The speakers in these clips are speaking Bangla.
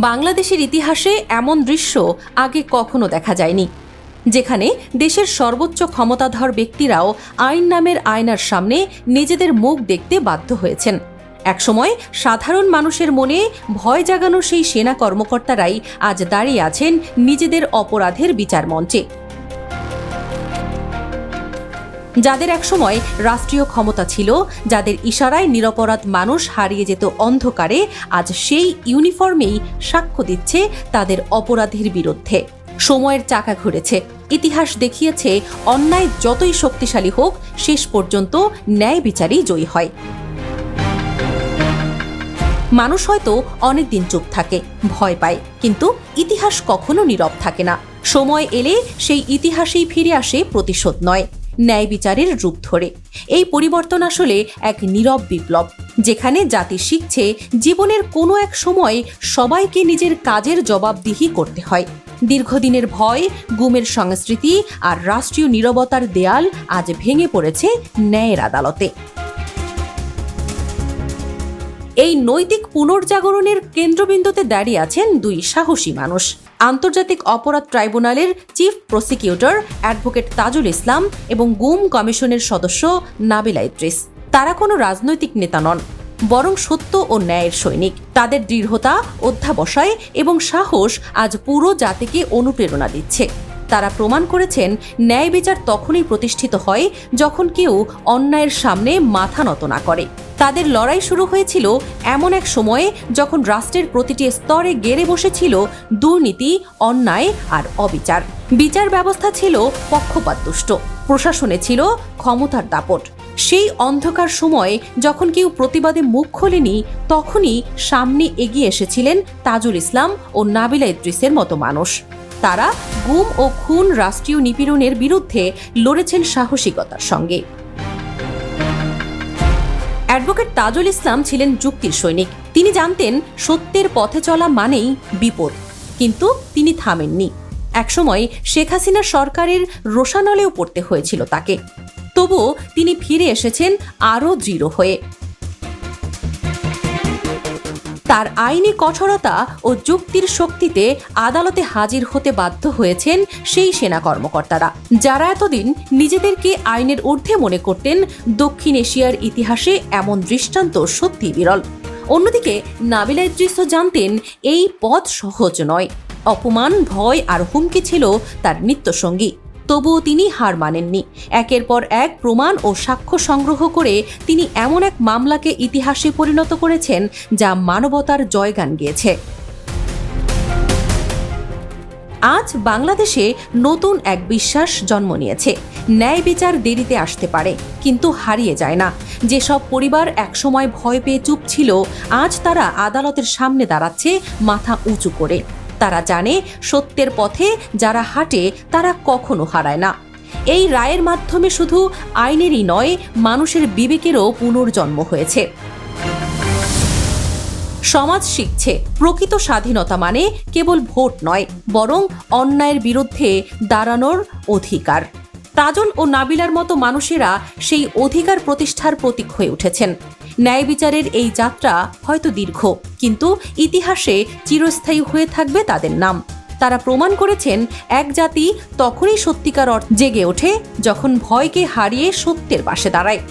বাংলাদেশের ইতিহাসে এমন দৃশ্য আগে কখনো দেখা যায়নি, যেখানে দেশের সর্বোচ্চ ক্ষমতাধর ব্যক্তিরাও আইন নামের আয়নার সামনে নিজেদের মুখ দেখতে বাধ্য হয়েছেন। একসময় সাধারণ মানুষের মনে ভয় জাগানো সেই সেনা কর্মকর্তারাই আজ দাঁড়িয়ে আছেন নিজেদের অপরাধের বিচার মঞ্চে যাদের একসময় রাষ্ট্রীয় ক্ষমতা ছিল, যাদের ইশারায় নিরপরাধ মানুষ হারিয়ে যেত অন্ধকারে, আজ সেই ইউনিফর্মেই সাক্ষ্য দিচ্ছে তাদের অপরাধের বিরুদ্ধে। সময়ের চাকা ঘুরেছে। ইতিহাস দেখিয়েছে, অন্যায় যতই শক্তিশালী হোক, শেষ পর্যন্ত ন্যায় বিচারই জয়ী হয়। মানুষ হয়তো অনেকদিন চুপ থাকে, ভয় পায়, কিন্তু ইতিহাস কখনো নীরব থাকে না। সময় এলে সেই ইতিহাসেই ফিরে আসে প্রতিশোধ নয়। ন্যায় বিচারের রূপ ধরে। এই পরিবর্তন আসলে এক নীরব বিপ্লব, যেখানে জাতি শিখছে জীবনের কোনো এক সময় সবাইকে নিজের কাজের জবাবদিহি করতে হয়। দীর্ঘদিনের ভয়, গুমের সংস্কৃতি আর রাষ্ট্রীয় নীরবতার দেয়াল আজ ভেঙে পড়েছে ন্যায়ের আদালতে। এই নৈতিক পুনর্জাগরণের কেন্দ্রবিন্দুতে দাঁড়িয়ে আছেন দুই সাহসী মানুষ। আন্তর্জাতিক অপরাধ ট্রাইব্যুনালের chief prosecutor advocate Tajul Islam এবং গুম কমিশনের সদস্য নাবিলা ইদ্রিস। তারা কোনো রাজনৈতিক নেতা নন, বরং সত্য ও ন্যায়ের সৈনিক। তাদের দৃঢ়তা, অধ্যাবসায় এবং সাহস আজ পুরো জাতিকে অনুপ্রেরণা দিচ্ছে। তারা প্রমাণ করেছেন, ন্যায় বিচার তখনই প্রতিষ্ঠিত হয় যখন কেউ অন্যায়ের সামনে মাথা নত না করে। তাদের লড়াই শুরু হয়েছিল এমন এক সময়ে যখন রাষ্ট্রের প্রতিটি স্তরে গেড়ে বসেছিল দুর্নীতি, অন্যায় আর অবিচার। বিচার ব্যবস্থা ছিল পক্ষপাতদুষ্ট। প্রশাসনে ছিল ক্ষমতার দাপট। সেই অন্ধকার সময়ে যখন কেউ প্রতিবাদে মুখ খোলেনি, তখনই সামনে এগিয়ে এসেছিলেন তাজুল ইসলাম ও নাবিলা ইদ্রিসের মতো মানুষ। তারা গুম ও খুন রাষ্ট্রীয় নিপীড়নের বিরুদ্ধে লড়েছেন সাহসিকতার সঙ্গে। অ্যাডভোকেট তাজুল ইসলাম ছিলেন যুক্তির সৈনিক। তিনি জানতেন, সত্যের পথে চলা মানেই বিপদ। কিন্তু তিনি থামেননি। একসময় শেখ হাসিনা সরকারের রোষানলেও পড়তে হয়েছিল তাকে। তবুও তিনি ফিরে এসেছেন আরও দৃঢ় হয়ে। তার আইনি কঠোরতা ও যুক্তির শক্তিতে আদালতে হাজির হতে বাধ্য হয়েছেন সেই সেনা কর্মকর্তারা। যারা এতদিন নিজেদেরকে আইনের ঊর্ধ্বে মনে করতেন, দক্ষিণ এশিয়ার ইতিহাসে এমন দৃষ্টান্ত সত্যি বিরল। অন্যদিকে, নাবিলা ইদ্রিসও জানতেন এই পথ সহজ নয়। অপমান, ভয় আর হুমকি ছিল তার নিত্যসঙ্গী। তবুও তিনি হার মানেননি। একের পর এক প্রমাণ ও সাক্ষ্য সংগ্রহ করে তিনি এমন এক মামলাকে ইতিহাসে পরিণত করেছেন যা মানবতার জয়গান গিয়েছে। আজ বাংলাদেশে নতুন এক বিশ্বাস জন্ম নিয়েছে। ন্যায় বিচার দেরিতে আসতে পারে, কিন্তু হারিয়ে যায় না। যেসব পরিবার একসময় ভয় পেয়ে চুপ ছিল, আজ তারা আদালতের সামনে দাঁড়াচ্ছে মাথা উঁচু করে। তারা জানে সত্যের পথে যারা হাঁটে তারা কখনো হারায় না। এই রায়ের মাধ্যমে শুধু আইনেরই নয়, মানুষের বিবেকেরও পুনর্জন্ম হয়েছে। সমাজ শিখছে, প্রকৃত স্বাধীনতা মানে কেবল ভোট নয়, বরং অন্যায়ের বিরুদ্ধে দাঁড়ানোর অধিকার। তাজল ও নাবিলার মতো মানুষেরা সেই অধিকার প্রতিষ্ঠার প্রতীক হয়ে উঠেছেন। ন্যায় বিচারের এই যাত্রা হয়তো দীর্ঘ, কিন্তু ইতিহাসে চিরস্থায়ী হয়ে থাকবে তাদের নাম। তারা প্রমাণ করেছেন, এক জাতি তখনই সত্যিকার অর্থ জেগে ওঠে যখন ভয়কে হারিয়ে সত্যের পাশে দাঁড়ায়।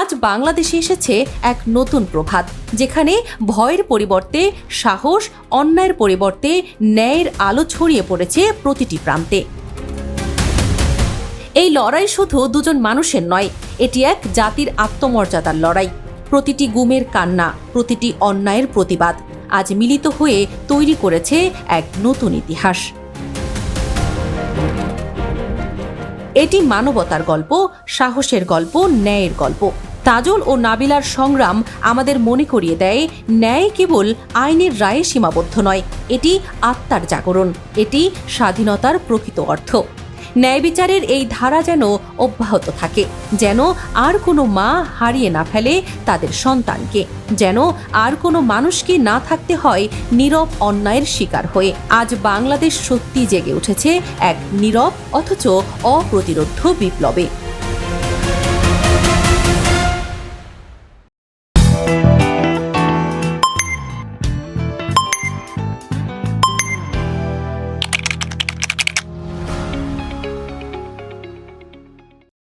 আজ বাংলাদেশে এসেছে এক নতুন প্রভাত, যেখানে ভয়ের পরিবর্তে, সাহস, অন্যায়ের পরিবর্তে ন্যায়ের আলো ছড়িয়ে পড়েছে প্রতিটি প্রান্তে। এই লড়াই শুধু দুজন মানুষের নয় এটি এক জাতির আত্মমর্যাদার লড়াই। প্রতিটি গুমের কান্না, প্রতিটি অন্যায়ের প্রতিবাদ আজ মিলিত হয়ে তৈরি করেছে এক নতুন ইতিহাস। এটি মানবতার গল্প, সাহসের গল্প, ন্যায়ের গল্প। তাজল ও নাবিলার সংগ্রাম আমাদের মনে করিয়ে দেয়, ন্যায় কেবল আইনের রায়ে সীমাবদ্ধ নয়, এটি আত্মার জাগরণ, এটি স্বাধীনতার প্রকৃত অর্থ। ন্যায় বিচারের এই ধারা যেন অব্যাহত থাকে, যেন আর কোনো মা হারিয়ে না ফেলে তাদের সন্তানকে, যেন আর কোনো মানুষকে না থাকতে হয় নীরব অন্যায়ের শিকার হয়ে। আজ বাংলাদেশ সত্যি জেগে উঠেছে এক নীরব অথচ অপ্রতিরোধ বিপ্লবে।